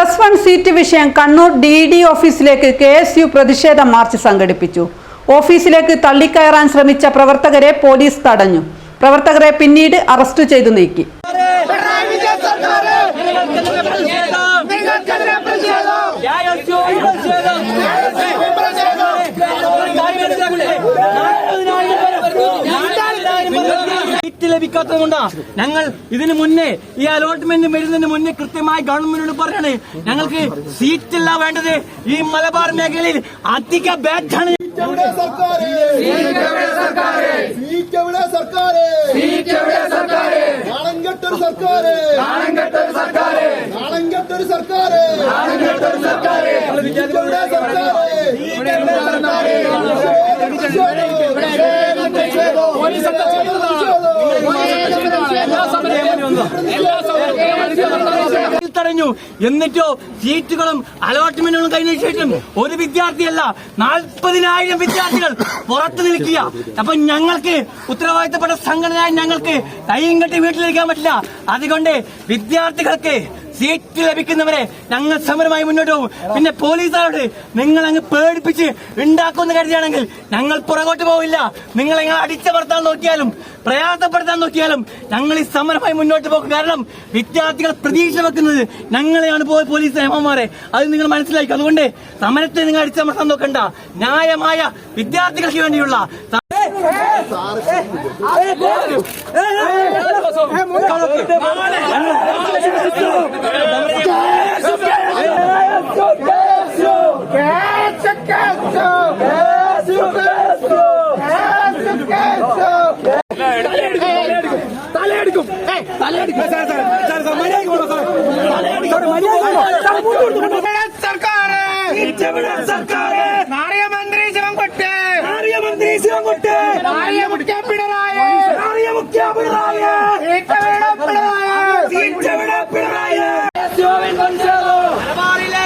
Plus one seat വിഷയം Kannur D D ഓഫീസിലേക്ക് K S U പ്രതിഷേധ മാർച്ച് സംഘടിപ്പിച്ചു. ഓഫീസിലേക്ക് തള്ളിക്കയറാൻ ശ്രമിച്ച പ്രവർത്തകരെ പോലീസ് തടഞ്ഞു. പ്രവർത്തകരെ പിന്നീട് അറസ്റ്റ് ചെയ്തു നീക്കി. ലഭിക്കാത്തത് കൊണ്ടാ ഞങ്ങൾ ഇതിനു മുന്നേ ഈ അലോട്ട്മെന്റ് വരുന്നതിന് മുന്നേ കൃത്യമായി ഗവൺമെന്റിനോട് പറഞ്ഞാണ് ഞങ്ങൾക്ക് സീറ്റല്ല വേണ്ടത് ഈ മലബാർ മേഖലയിൽ അധിക ബാറ്റാണ് എവിടെ സർക്കാര്. എവിടെ സർക്കാര്. നാണം കെട്ടൊരു സർക്കാര്. സർക്കാര്. സർക്കാര്. തടഞ്ഞു എന്നിട്ടോ സീറ്റുകളും അലോട്ട്മെന്റുകളും കഴിഞ്ഞ ശേഷം ഒരു വിദ്യാർത്ഥിയല്ല നാൽപ്പതിനായിരം വിദ്യാർത്ഥികൾ പുറത്തു നിൽക്കുക. അപ്പൊ ഞങ്ങൾക്ക് ഉത്തരവാദിത്തപ്പെട്ട സംഘടനയായി ഞങ്ങൾക്ക് കൈയും കെട്ടി വീട്ടിലിരിക്കാൻ പറ്റില്ല. അതുകൊണ്ട് വിദ്യാർത്ഥികൾക്ക് സീറ്റ് ലഭിക്കുന്നവരെ ഞങ്ങൾ സമരമായി മുന്നോട്ട് പോകും പിന്നെ പോലീസുകാരോട് നിങ്ങൾ അങ്ങ് പേടിപ്പിച്ച് ഉണ്ടാക്കുമെന്ന് കരുതിയാണെങ്കിൽ ഞങ്ങൾ പുറകോട്ട് പോവില്ല നിങ്ങൾ ഞങ്ങൾ അടിച്ചമർത്താൻ നോക്കിയാലും പ്രയാസപ്പെടുത്താൻ നോക്കിയാലും ഞങ്ങൾ ഈ സമരമായി മുന്നോട്ട് പോകും കാരണം വിദ്യാർത്ഥികൾ പ്രതീക്ഷ വെക്കുന്നത് ഞങ്ങളെയാണ് പോയ പോലീസ് നിയമന്മാരെ അത് നിങ്ങൾ മനസ്സിലാക്കി അതുകൊണ്ട് സമരത്തെ നിങ്ങൾ അടിച്ചമർത്താൻ നോക്കണ്ട ന്യായമായ വിദ്യാർത്ഥികൾക്ക് വേണ്ടിയുള്ള Quieto, quieto. Quieto, quieto. Quieto, quieto. തലയടിക്കും തലയടിക്കും സാർ സാർ സാർ സാർ മര്യാദയ്ക്ക് പോകണം സാർ മര്യാദയ്ക്ക് പോകണം സാർ മുന്നോട്ട് കൊണ്ടുപോകണം സർക്കാർ സർക്കാർ നാറിയ മന്ത്രി ശിവൻകുട്ടി നാറിയ മന്ത്രി ശിവൻകുട്ടി നാറിയ മുഖ്യ പിണറായി നാറിയ മുഖ്യ പിണറായി പിണറായി പിണറായി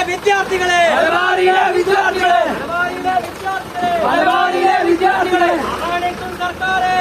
വിദ്യാർത്ഥികളെ பரவாயில்ல வித்தியார்த்திகளே பரவாயில்ல வித்தியார்த்திகளே அவனைக்கும் சர்க்காரே